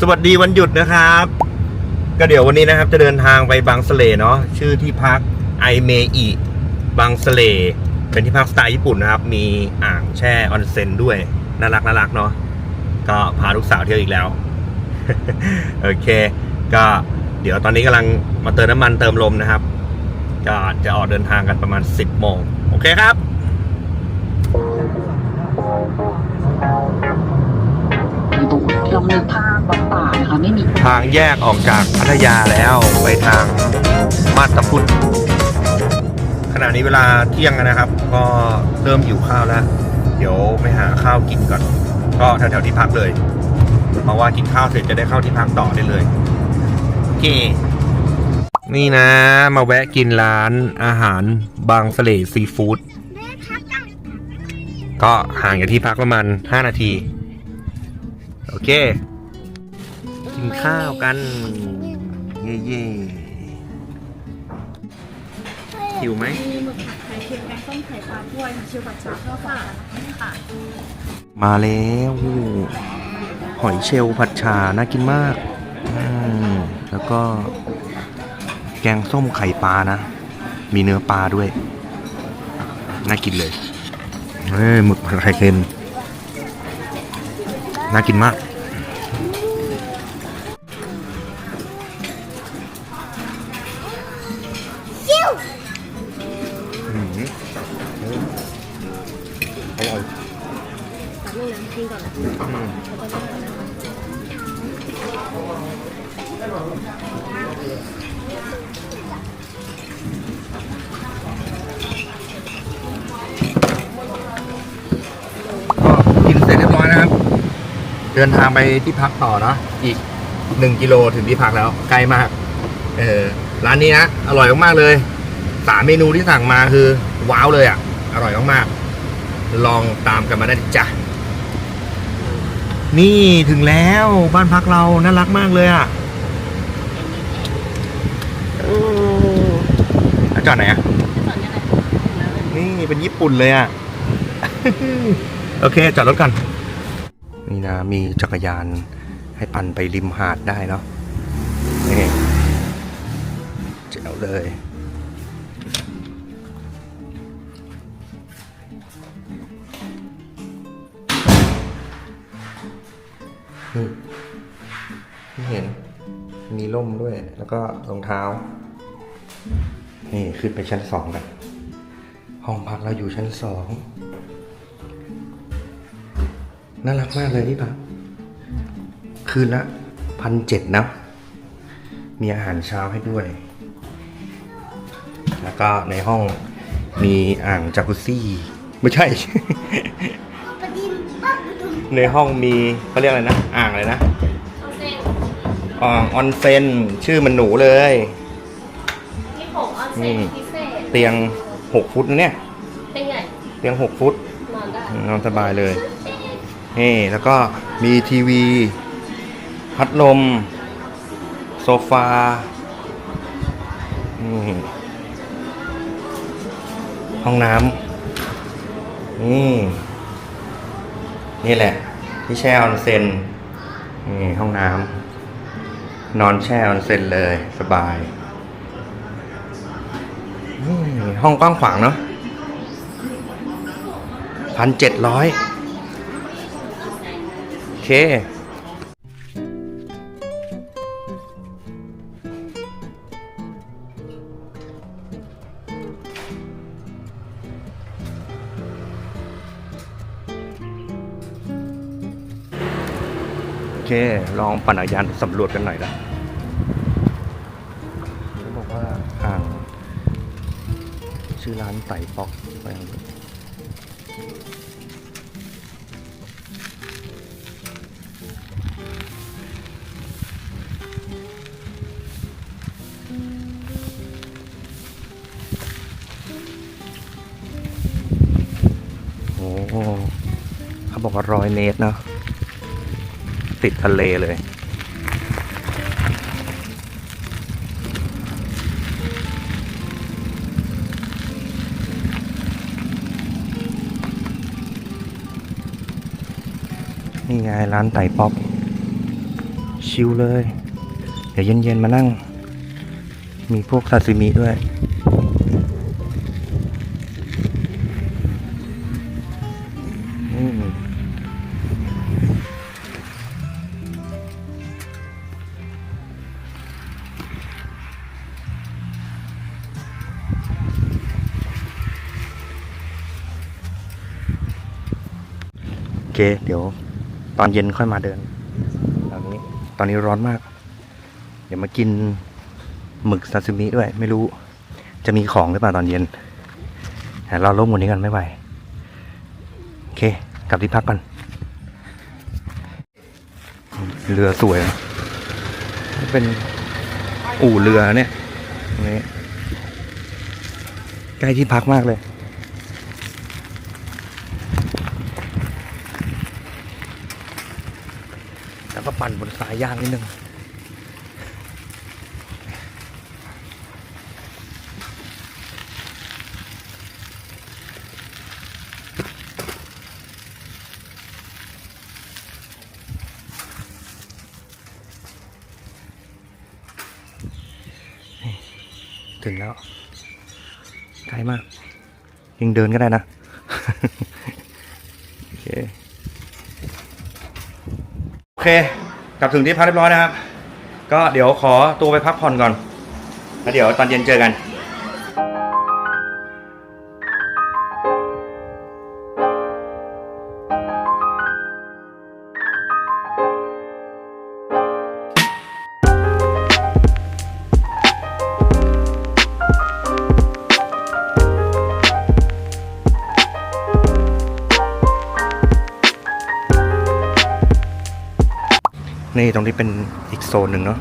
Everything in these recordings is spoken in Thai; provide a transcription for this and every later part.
สวัสดีวันหยุดนะครับ ก็เดี๋ยววันนี้นะครับ จะเดินทางไปบางสะเลเนาะชื่อที่พักไอเมอิบางสะเล เป็นที่พักสไตล์ญี่ปุ่นนะครับ มีอ่างแช่ออนเซ็นด้วยน่ารักน่ารักเนาะก็พาลูกสาวเที่ยวอีกแล้ว โอเค ก็เดี๋ยวตอนนี้กำลังมาเติมน้ำมันเติมลมนะครับ ก็จะออกเดินทางกันประมาณ 10โมงโอเคครับยู่ตรงลองนึกภาพวัดป่านะคะไม่มี ทางแยกออกจากพัทยาแล้วไปทางมาตาพุทธขณะนี้เวลาเที่ยงนะครับ ก็เริ่มหิวข้าวแล้ว เดี๋ยวไปหาข้าวกินก่อน ก็แถวๆที่พักเลย เพราะว่ากินข้าวเสร็จจะได้เข้าที่พักต่อได้เลยโอเคนี่นะ มาแวะกินร้านอาหารบางสะเลซีฟู้ดก็ห่างจากที่พักประมาณ 5 นาที โอเค กินข้าวกัน เย่เย่หิวไหมมีหมึกผัดไข่เค็มแกงส้มไข่ปลาถ้วยค่ะชิวผัดชาเพื่อฝากค่ะ มาแล้วหอยเชลล์ผัดชาน่ากินมาก แล้วก็ แกงส้มไข่ปลานะ มีเนื้อปลาด้วย น่ากินเลยเอ้ยหมึกผัดไข่เค็ม น่ากินมาก กินเสร็จเรียบร้อยนะครับ เดินทางไปที่พักต่อเนาะอีกหนึ่งกิโลถึงที่พักแล้วใกล้มาก เออร้านนี้นะอร่อยมากๆเลยสามเมนูที่สั่งมาคือ ว้าวเลยอะ อร่อยมากๆลองตามกันมาได้จ้ะนี่ถึงแล้วบ้านพักเราน่ารักมากเลยอะโอ้ แล้วจอดไหนอะ นี่เป็นญี่ปุ่นเลยอะ โอเค จอดรถกัน นี่นะ มีจักรยานให้ปั่นไปริมหาดได้เนาะนี่เจ๋วเลยนี่ไม่เห็นมีร่มด้วย แล้วก็รองเท้า นี่ขึ้นไปชั้นสองกันห้องพักเราอยู่ชั้นสองน่ารักมากเลยที่พักคืนละพันเจ็ดนะ มีอาหารเช้าให้ด้วย แล้วก็ในห้องมีอ่างจากุซซี่ ไม่ใช่ ในห้องมีเขาเรียกอะไรนะ อ่างอะไรนะ อ่างออนเซนชื่อมันหนูเลย นี่ผมออนเซ็นพิเศษเตียงหกฟุตนะเนี่ย เป็นไง เตียงหกฟุต นอนได้นอนสบายเลย นี่แล้วก็มีทีวี พัดลม โซฟา นี่ห้องน้ำนี่ นี่แหละ ที่แช่ออนเซ็นนี่ห้องน้ำนอนแช่ออนเซ็นเลยสบายนี่ ห้องกว้างขวางเนาะพันเจ็ดร้อยโอเคโอเค ลองปั่นจักรยานสำรวจกันหน่อยนะ ชื่อร้นไต่ป๊อกไปโอ้เขาบอกว่าร้อยเมตรเนาะติดทะเลเลย นี่ไงร้านไต่ป๊อกชิลเลย เดี๋ยวเย็นๆมานั่ง มีพวกซาซิมิด้วยอืมโอเค เดี๋ยว ตอนเย็นค่อยมาเดินตอนนี้ ตอนนี้ร้อนมาก เดี๋ยวมากินหมึกซาซิมิด้วย ไม่รู้ จะมีของหรือเปล่าตอนเย็นแต่เราล่มวันนี้กันไม่ไหวโอเค กลับที่พักก่อนเรือสวยนะเป็นอู่เรือเนี่ยนี้ใกล้ที่พักมากเลย แล้วก็ ปั่นบนสายยางนิดนึงถึงแล้วไกลมาก ยังเดินก็ได้นะ โอเค โอเค ลับถึงที่พักเรียบร้อยนะครับ ก็เดี๋ยวขอตัวไปพักผ่อนก่อนแล้วเดี๋ยวตอนเย็นเจอกัน นี่ตรงนี้เป็นอีกโซนหนึ่งเนาะ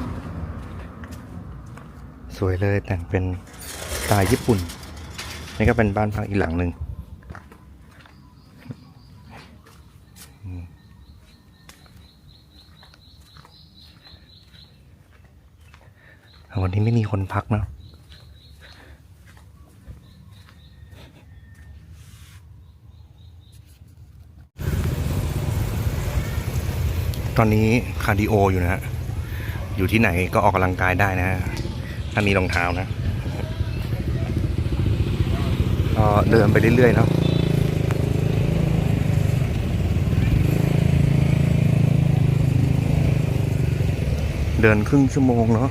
สวยเลยแต่งเป็นสไตล์ญี่ปุ่น นี่ก็เป็นบ้านพักอีกหลังหนึ่งวันนี้ไม่มีคนพักเนาะ ตอนนี้คาร์ดิโออยู่นะฮะ อยู่ที่ไหนก็ออกกำลังกายได้นะฮะ ถ้ามีรองเท้านะก็เดินไปเรื่อยๆเนาะเดินครึ่งชั่วโมงเนาะ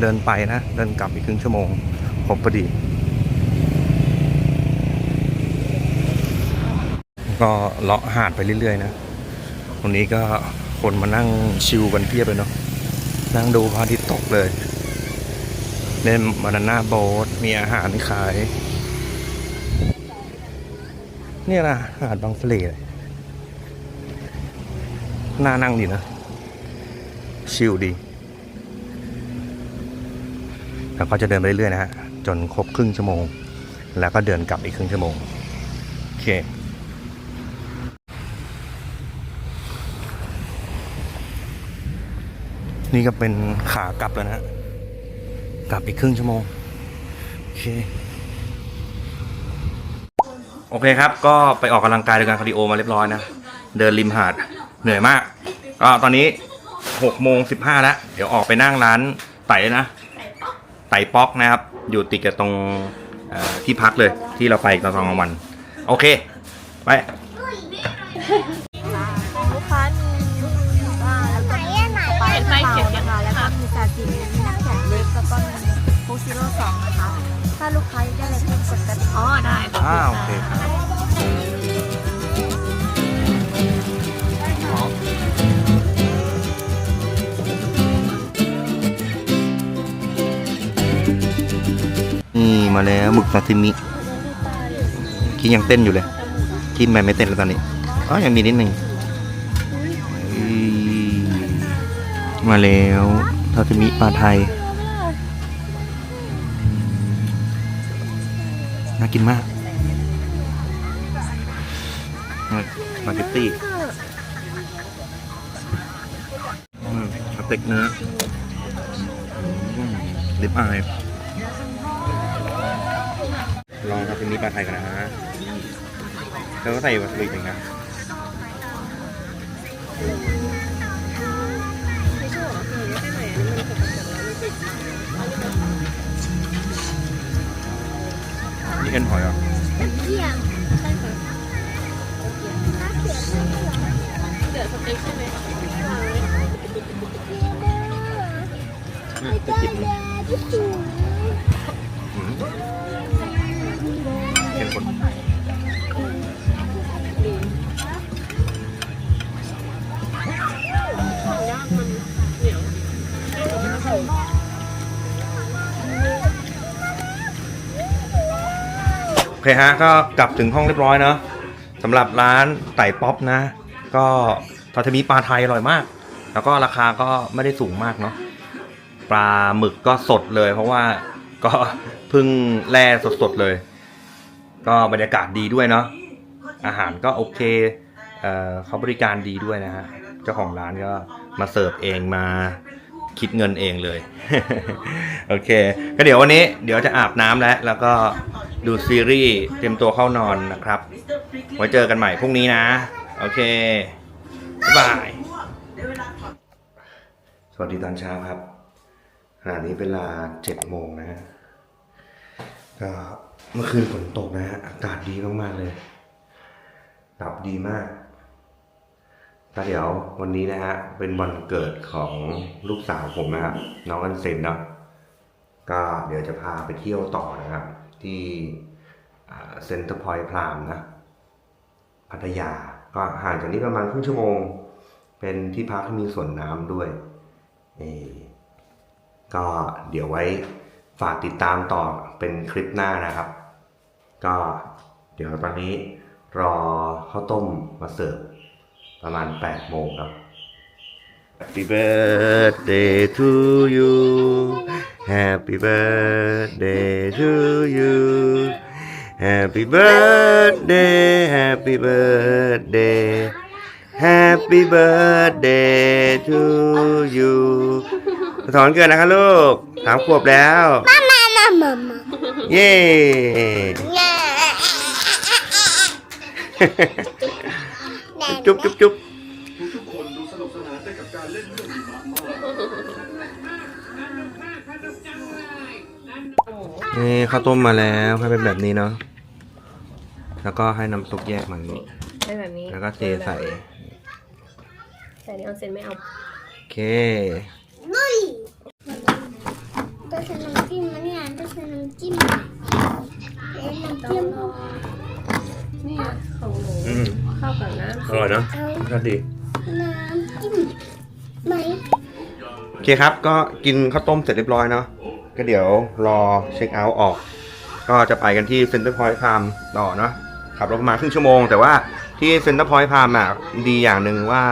เดินไปนะ เดินกลับอีกครึ่งชั่วโมงครบพอดี ก็เลาะหาดไปเรื่อยๆนะตรงนี้ก็ คนมานั่งชิลกันเพียบเลยเนาะนั่งดูพระอาทิตย์ตกเลยเล่นบานาน่าโบ๊ทมีอาหารขายเนี่ยนะหาดบางเสล่เลยน่านั่งดีนะ ชิลดี แล้วก็จะเดินไปเรื่อยๆนะฮะ จนครบครึ่งชั่วโมง แล้วก็เดินกลับอีกครึ่งชั่วโมง โอเค นี่ก็เป็นขากลับแล้วนะกลับอีกครึ่งชั่วโมง โอเค โอเคครับ ก็ไปออกกำลังกายโดยการคาร์ดิโอมาเรียบร้อยนะ เดินริมหาด เหนื่อยมาก ก็ตอนนี้หกโมงสิบห้าแล้ว เดี๋ยวออกไปนั่งร้านไต่นะ ไต่ป๊อกนะครับ อยู่ติดกับตรงที่พักเลยที่เราไปตอนกลางวัน โอเค ไป ก็มีซาซิมิมีน้ำแข็งเล็กแล้วก็มีโคซิโร่สองนะคะ ถ้าลูกค้าอยากได้อะไรเพิ่มกดกันอ๋อได้ขอบอ่าคุณโอเคคค่ะรับ นี่มาแล้วหมึกซาซิมิคิดยังเต้นอยู่เลยคิดไปไม่เต้นแล้วตอนนี้อ๋อยังมีนิดหนึ่งอืมมาแล้ว ซาซิมิปลาไทย น่ากินมากสปาเกตตี้สเต็กเนื้อลิปอายลองทำเป็นนี้ปลาไทยกันนะฮะแล้วก็ใส่วาซาบิหนึ่งนะ นี่เนหอยเหรอเหลือสเต็กใช่ไหมน่จะกิเห็นคน เคฮะก็กลับถึงห้องเรียบร้อยเนาะสำหรับร้านไต่ป๊อปนะ ก็ทอทมีปลาไทยอร่อยมาก แล้วก็ราคาก็ไม่ได้สูงมากเนาะปลาหมึกก็สดเลย เพราะว่าก็เพิ่งแล่สดๆเลย ก็บรรยากาศดีด้วยเนาะอาหารก็โอเคเอ่อเขาบริการดีด้วยนะฮะเจ้าของร้านก็มาเสิร์ฟเองมา คิดเงินเองเลย โอเค ก็เดี๋ยววันนี้เดี๋ยวจะอาบน้ำแล้ว แล้วก็ดูซีรีส์เตรียมตัวเข้านอนนะครับ ไว้เจอกันใหม่พรุ่งนี้นะ โอเค บ๊ายบาย สวัสดีตอนเช้าครับขณะนี้เวลาเจ็ดโมงนะ ก็เมื่อคืนฝนตกนะฮะอากาศดีมากๆเลยหลับดีมาก แล้วเดี๋ยววันนี้นะฮะ เป็นวันเกิดของลูกสาวผมนะครับน้องอันเซนเนาะก็เดี๋ยวจะพาไปเที่ยวต่อนะครับ ที่เซ็นเตอร์พอยต์พรามนะพัทยาก็ห่างจากนี้ประมาณครึ่งชั่วโมง เป็นที่พักที่มีสวนน้ำด้วยนี่ก็เดี๋ยวไว้ฝากติดตามต่อเป็นคลิปหน้านะครับ ก็เดี๋ยวตอนนี้รอข้าวต้มมาเสิร์ฟ ประมาณ8โมงครับ Happy birthday to you Happy birthday to you Happy birthday Happy birthday Happy birthday to you ถอนเกินนะครับลูกสามขวบแล้ว มามามามาเย้ จุ๊บจุ๊บจุ๊บนี่ข้าวต้มมาแล้วให้เป็นแบบนี้เนาะแล้วก็ให้น้ำซุปแยกมาอย่างนี้ได้แบบนี้แล้วก็เทใส่แต่อันนี้ออนเซนไม่เอาโอเคตัวใส่น้ำจิ้มนะเนี่ยตัวใส่น้ำจิ้มเอ๊ะน้ำจิ้มนี่ของหนูอืม เข้ากับน้อร่อยเนาะเอารสดี น้ำจิ้มไหมโอเคครับ ก็กินข้าวต้มเสร็จเรียบร้อยเนาะ ก็เดี๋ยวรอเช็คเอาท์ออก ก็จะไปกันที่เซ็นเตอร์พอยต์พามต่อเนาะ ขับรถประมาณครึ่งชั่วโมง แต่ว่าที่เซ็นเตอร์พอยต์พามอะ ดีอย่างหนึ่งว่า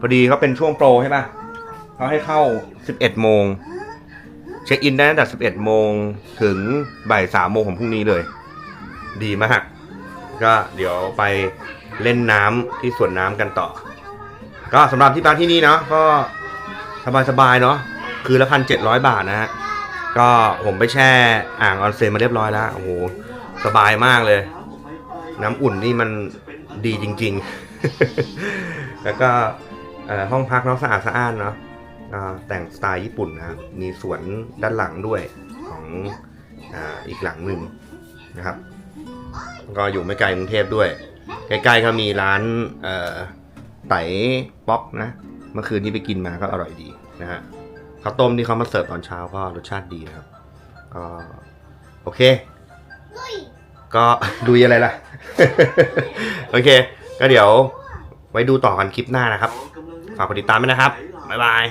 พอดีเขาเป็นช่วงโปรใช่ปะเขาให้เข้า 11 โมง เช็คอินได้ตั้งแต่11 โมงถึงบ่าย3โมงของพรุ่งนี้เลย ดีมาก ก็เดี๋ยวไปเล่นน้ำที่สวนน้ำกันต่อ ก็สำหรับที่พักที่นี่เนาะก็สบายๆเนาะคือละพันเจ็ดร้อยบาทนะฮะก็ผมไปแช่อ่างออนเซ็นมาเรียบร้อยแล้วโอ้โหสบายมากเลย น้ำอุ่นนี่มันดีจริง ๆ แล้วก็ห้องพักเนาะสะอาดสะอ้านเนาะแต่งสไตล์ญี่ปุ่นนะมีสวนด้านหลังด้วยของออีกหลังหนึ่งนะครับ ก็อยู่ไม่ไกลกรุงเทพด้วย ใกล้ๆก็มีร้านเอ่อไต่ป๊อกนะ เมื่อคืนที่ไปกินมาก็อร่อยดีนะฮะข้าวต้มที่เขามาเสิร์ฟตอนเช้าก็รสชาติดีนะครับ ก็โอเค ก็ดูอะไรล่ะ โอเค ก็เดี๋ยวไว้ดูต่อกันคลิปหน้านะครับ ฝากกดติดตามด้วยนะครับ บ๊ายบาย